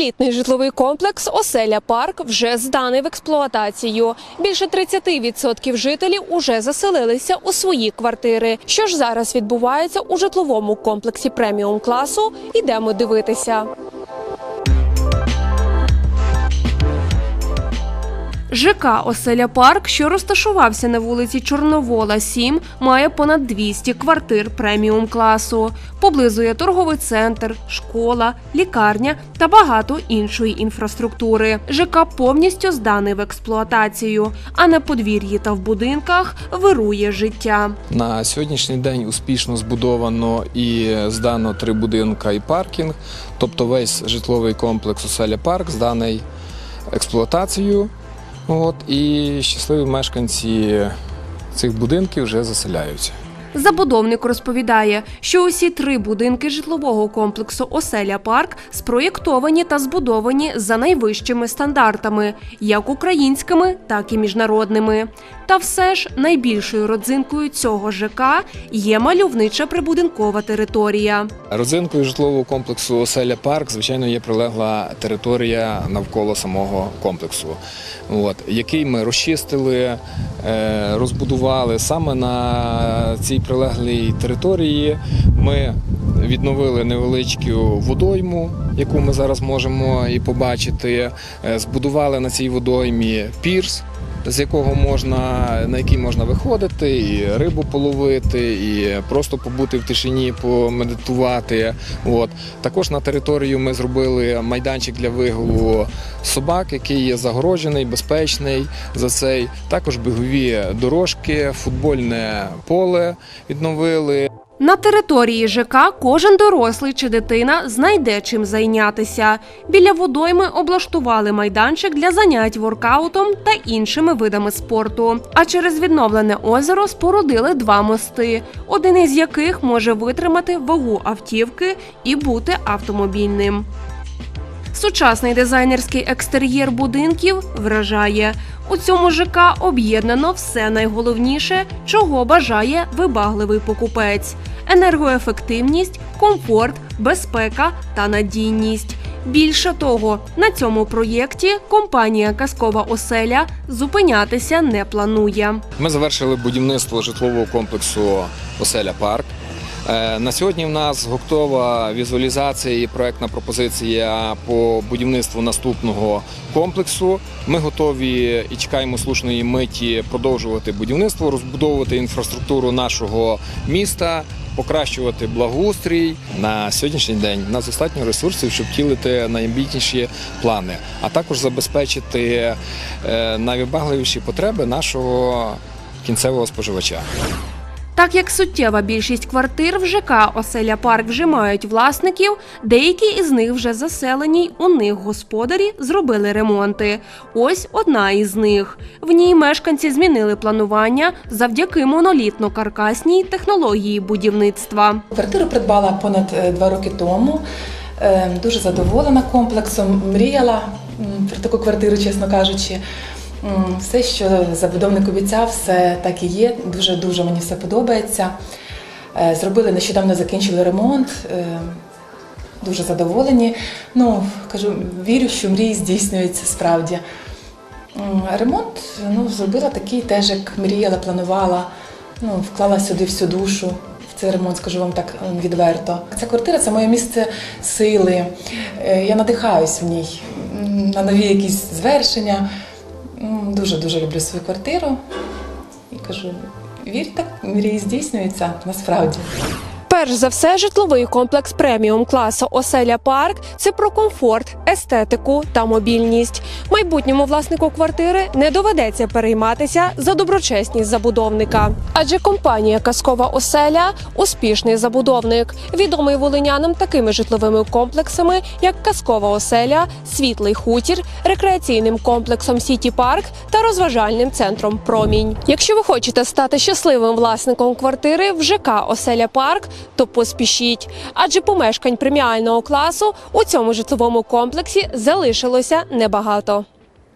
Елітний житловий комплекс Оселя Парк вже зданий в експлуатацію. Більше 30% жителів уже заселилися у свої квартири. Що ж зараз відбувається у житловому комплексі преміум класу? Ідемо дивитися. ЖК Оселя Парк, що розташувався на вулиці Чорновола, 7, має понад 200 квартир преміум класу. Поблизу є торговий центр, школа, лікарня та багато іншої інфраструктури. ЖК повністю зданий в експлуатацію, а на подвір'ї та в будинках вирує життя. На сьогоднішній день успішно збудовано і здано три будинка і паркінг, тобто весь житловий комплекс Оселя Парк зданий експлуатацією. От, і щасливі мешканці цих будинків вже заселяються. Забудовник розповідає, що усі три будинки житлового комплексу Оселя Парк спроєктовані та збудовані за найвищими стандартами, як українськими, так і міжнародними. Та все ж найбільшою родзинкою цього ЖК є мальовнича прибудинкова територія. Родзинкою житлового комплексу Оселя Парк, звичайно, є прилегла територія навколо самого комплексу, от, який ми розчистили, е, розбудували саме на цій прилеглій території. Ми відновили невеличку водойму, яку ми зараз можемо і побачити. Е, Збудували на цій водоймі пірс. З якого можна на який можна виходити, і рибу половити, і просто побути в тишині, помедитувати. От також на територію ми зробили майданчик для вигулу собак, який є загороджений, безпечний за цей. Також бігові дорожки, футбольне поле відновили. На території ЖК кожен дорослий чи дитина знайде чим зайнятися. Біля водойми облаштували майданчик для занять воркаутом та іншими видами спорту. А через відновлене озеро спорудили два мости, один із яких може витримати вагу автівки і бути автомобільним. Сучасний дизайнерський екстер'єр будинків вражає. У цьому ЖК об'єднано все найголовніше, чого бажає вибагливий покупець: енергоефективність, комфорт, безпека та надійність. Більше того, на цьому проєкті компанія Казкова оселя зупинятися не планує. Ми завершили будівництво житлового комплексу Оселя Парк. Е, На сьогодні в нас готова візуалізація і проектна пропозиція по будівництву наступного комплексу. Ми готові і чекаємо слушної миті продовжувати будівництво, розбудовувати інфраструктуру нашого міста, покращувати благоустрій. На сьогоднішній день у нас достатньо ресурсів, щоб втілити найамбітніші плани, а також забезпечити е, найвибагливіші потреби нашого кінцевого споживача. Так як суттєва більшість квартир в ЖК Оселя Парк вже мають власників, деякі із них вже заселені, у них господарі зробили ремонти. Ось одна із них. В ній мешканці змінили планування завдяки монолітно-каркасній технології будівництва. Квартиру придбала понад е, два роки тому. Е, Дуже задоволена комплексом. Мріяла про таку квартиру, чесно кажучи. Все, що забудовник обіцяв, все так і є. Дуже дуже мені все подобається. Е, Зробили нещодавно закінчили ремонт. е, Дуже задоволені. Ну кажу, вірю, що мрії здійснюються справді. Ремонт ну, зробила такий теж, як мріяла, планувала. Ну, вклала сюди всю душу цей ремонт, скажу вам так відверто. Ця квартира це моє місце сили. Е, Я надихаюсь в ній на нові якісь звершення. М, Дуже-дуже люблю свою квартиру. І кажу, вір так, мрії здійснюються насправді. Перш за все, житловий комплекс преміум класу Оселя Парк це про комфорт, естетику та мобільність. Майбутньому власнику квартири не доведеться перейматися за доброчесність забудовника. Адже компанія Казкова оселя успішний забудовник, відомий волинянам такими житловими комплексами, як Казкова оселя, Світлий хутір, рекреаційним комплексом Сіті Парк та розважальним центром Промінь. Якщо ви хочете стати щасливим власником квартири в ЖК Оселя Парк, то поспішіть, адже помешкань преміального класу у цьому житловому комплексі залишилося небагато.